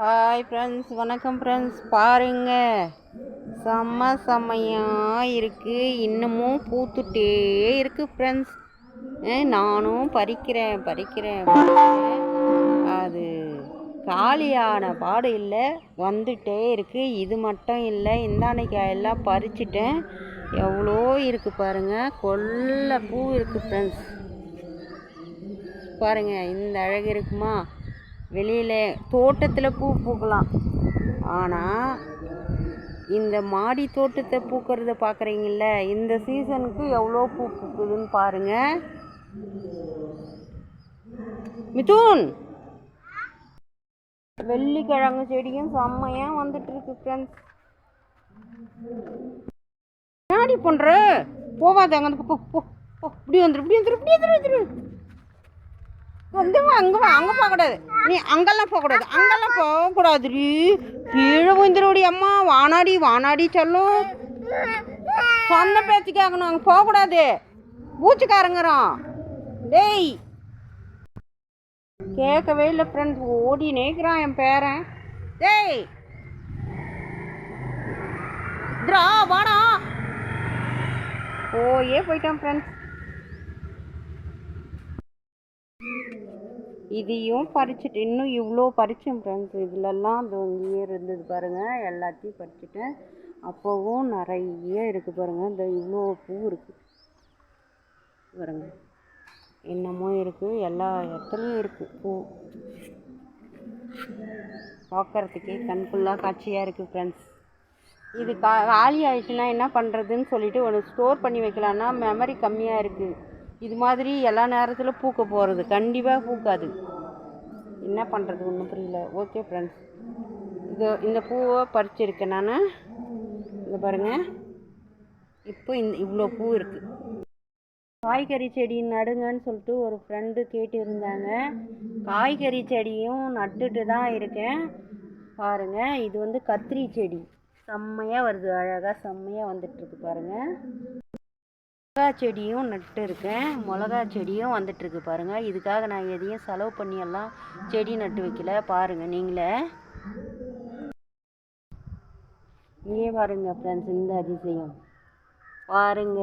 Hi friends வணக்கம் friends பாருங்க. செம்ம செம்மையாக இருக்குது இன்னமும் பூத்துட்டே இருக்குது ஃப்ரெண்ட்ஸ் நானும் பறிக்கிறேன் பறிக்கிறேன் அது காலியான பாடு இல்லை. வந்துட்டே இருக்குது இது மட்டும் இல்லை. இந்தாண்டைக்கு எல்லாம் பறிச்சிட்டேன். எவ்வளோ இருக்குது பாருங்கள் கொல்ல பூ இருக்குது ஃப்ரெண்ட்ஸ் பாருங்க இந்த அழகு இருக்குமா? வெளியில் தோட்டத்தில் பூ பூக்கலாம். ஆனால் இந்த மாடி தோட்டத்தை பூக்கிறத பார்க்குறீங்கள இந்த சீசனுக்கு எவ்வளோ பூ பூக்குதுன்னு பாருங்க. மிதுன்! வெள்ளிக்கிழங்கு செடியும் செம்மையாக வந்துட்டு இருக்கு ஃப்ரெண்ட்ஸ் என்னடி பண்ணுற போவாத அங்கே அந்த பக்கம் போ போ. இப்படி வந்துடும் இப்படி வந்துடும் இப்படி வந்துடும் வந்து அங்கே வா அங்கே போகக்கூடாது. நீ அங்கெல்லாம் போகக்கூடாது. அங்கெல்லாம் போகக்கூடாதுடி. கீழே விழுந்துருடி அம்மா. வானாடி வானாடி சொல்லும் சொந்த பேச்சு கேட்கணும். அங்கே போகக்கூடாது. பூச்சிக்காரங்கிறோம் டேய். கேட்கவே இல்லை ஃப்ரெண்ட்ஸ் ஓடி நேக்கிறான் என் பேரன். டேய். ட்ரா வாடா. ஓயே போயிட்டான் ஃப்ரெண்ட்ஸ் இதையும் பறிச்சுட்டு இன்னும் இவ்வளோ பறித்தேன் ஃப்ரெண்ட்ஸ் இதிலெல்லாம் அது இங்கேயே இருந்தது பாருங்கள் எல்லாத்தையும் பறிச்சுட்டேன் அப்போவும் நிறைய இருக்குது பாருங்கள் இந்த இவ்வளோ பூ இருக்குது பாருங்க. என்னமோ இருக்குது எல்லா இடத்துலையும் இருக்குது பூ. பார்க்குறதுக்கே கண் ஃபுல்லாக காட்சியாக இருக்குது ஃப்ரெண்ட்ஸ் இது கா காலி ஆயிடுச்சுன்னா என்ன பண்ணுறதுன்னு சொல்லிட்டு ஒன்று ஸ்டோர் பண்ணி வைக்கலான்னா மெமரி கம்மியாக இருக்குது இது மாதிரி எல்லா நேரத்திலும் பூக்க போகிறது கண்டிப்பாக பூக்காது. என்ன பண்ணுறது ஒன்றும் புரியல. ஓகே ஃப்ரெண்ட்ஸ் இது இந்த பூவை பறிச்சிருக்கேன் நான். இதை பாருங்கள் இப்போ இந்த இவ்வளோ பூ இருக்குது காய்கறி செடி நடுங்கன்னு சொல்லிட்டு ஒரு ஃப்ரெண்டு கேட்டு இருந்தாங்க காய்கறி செடியும் நட்டுட்டு தான் இருக்கேன். பாருங்கள் இது வந்து கத்திரி செடி. செம்மையாக வருது. அழகாக செம்மையாக வந்துட்டுருக்கு பாருங்கள் மிளகா செடியும் நட்டு இருக்கேன். மிளகா செடியும் வந்துட்டுருக்கு பாருங்கள் இதுக்காக நான் எதையும் செலவு பண்ணி எல்லாம் செடி நட்டு வைக்கல. பாருங்கள் நீங்களே. இங்கே பாருங்க ஃப்ரெண்ட்ஸ் இந்த அதிசயம். பாருங்க.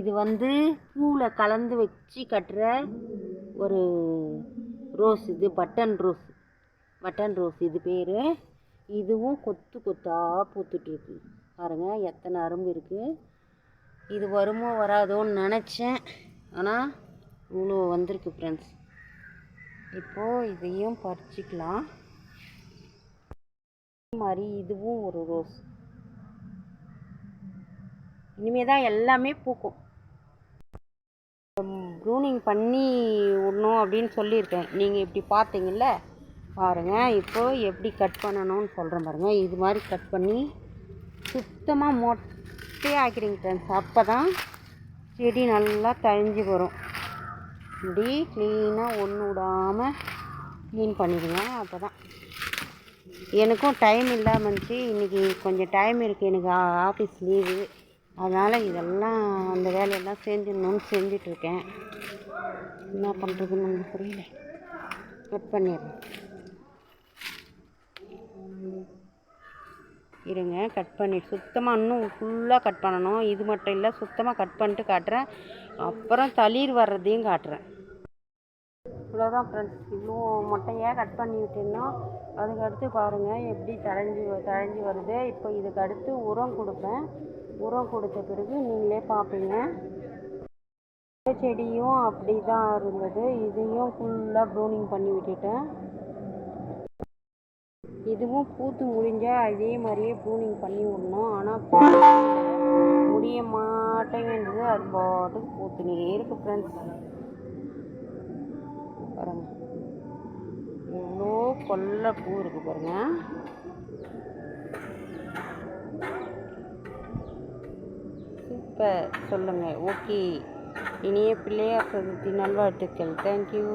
இது வந்து பூவில் கலந்து வச்சு கட்டுற ஒரு ரோஸ் இது பட்டன் ரோஸ் பட்டன் ரோஸ் இது பேர். இதுவும் கொத்து கொத்தாக பூத்துட்ருக்கு பாருங்கள் எத்தனை அரும்பு இருக்குது இது வருமோ வராதோன்னு நினச்சேன். ஆனால் இவ்வளோ வந்திருக்கு ஃப்ரெண்ட்ஸ் இப்போது இதையும் பறிச்சிக்கலாம். அதே மாதிரி இதுவும் ஒரு ரோஸ் இனிமே தான் எல்லாமே பூக்கும். ப்ரூனிங் பண்ணி விடணும் அப்படின்னு சொல்லியிருக்கேன். நீங்கள் இப்படி பார்த்தீங்கல்ல? பாருங்கள் இப்போது எப்படி கட் பண்ணணும்னு சொல்கிறேன் பாருங்கள் இது மாதிரி கட் பண்ணி சுத்தமாக மொட்டையாக்கிறீங்க ஃப்ரெண்ட்ஸ் அப்போ தான் செடி நல்லா தழிஞ்சு வரும். இப்படி க்ளீனாக ஒன்று விடாமல் க்ளீன் பண்ணிடுங்க. அப்போ தான் எனக்கும் டைம் இல்லாமல் இருந்துச்சு. இன்றைக்கி கொஞ்சம் டைம் இருக்குது எனக்கு ஆஃபீஸ் லீவு அதனால் இதெல்லாம் அந்த வேலையெல்லாம் செஞ்சிடணும்னு செஞ்சிட்ருக்கேன் என்ன பண்ணுறதுன்னு ஒன்றும் புரியல. கட் பண்ணிடுறேன். இருங்க கட் பண்ணி சுத்தமாக இன்னும் ஃபுல்லாக கட் பண்ணணும். இது மட்டும் இல்லை சுத்தமாக கட் பண்ணிட்டு காட்டுறேன். அப்புறம் தளிர் வர்றதையும் காட்டுறேன். இவ்வளோதான் ஃப்ரெண்ட்ஸ் இவ்வளோ மொட்டையாக கட் பண்ணி விட்டுருந்தோம். அதுக்கடுத்து பாருங்கள் எப்படி தழைஞ்சி தழைஞ்சி வருது. இப்போ இதுக்கு அடுத்து உரம் கொடுப்பேன். உரம் கொடுத்த பிறகு நீங்களே பார்ப்பீங்க. செடியும் அப்படி தான் இருந்தது. இதையும் ஃபுல்லாக ப்ரூனிங் பண்ணி விட்டுட்டேன். இதுவும் பூத்து முடிஞ்சால் அதே மாதிரியே பூனிங் பண்ணி விடணும். ஆனால் முடிய மாட்டேங்கிறது அது பாட்டுக்கு பூத்துனே இருக்கு ஃப்ரெண்ட்ஸ் பாருங்க. இவ்வளோ கொல்ல பூ இருக்கு பாருங்க. சூப்பர். சொல்லுங்கள் ஓகே. இனிய பிள்ளையார் சதுர்த்தி நல்வாழ்த்துக்கள். Thank you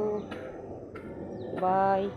bye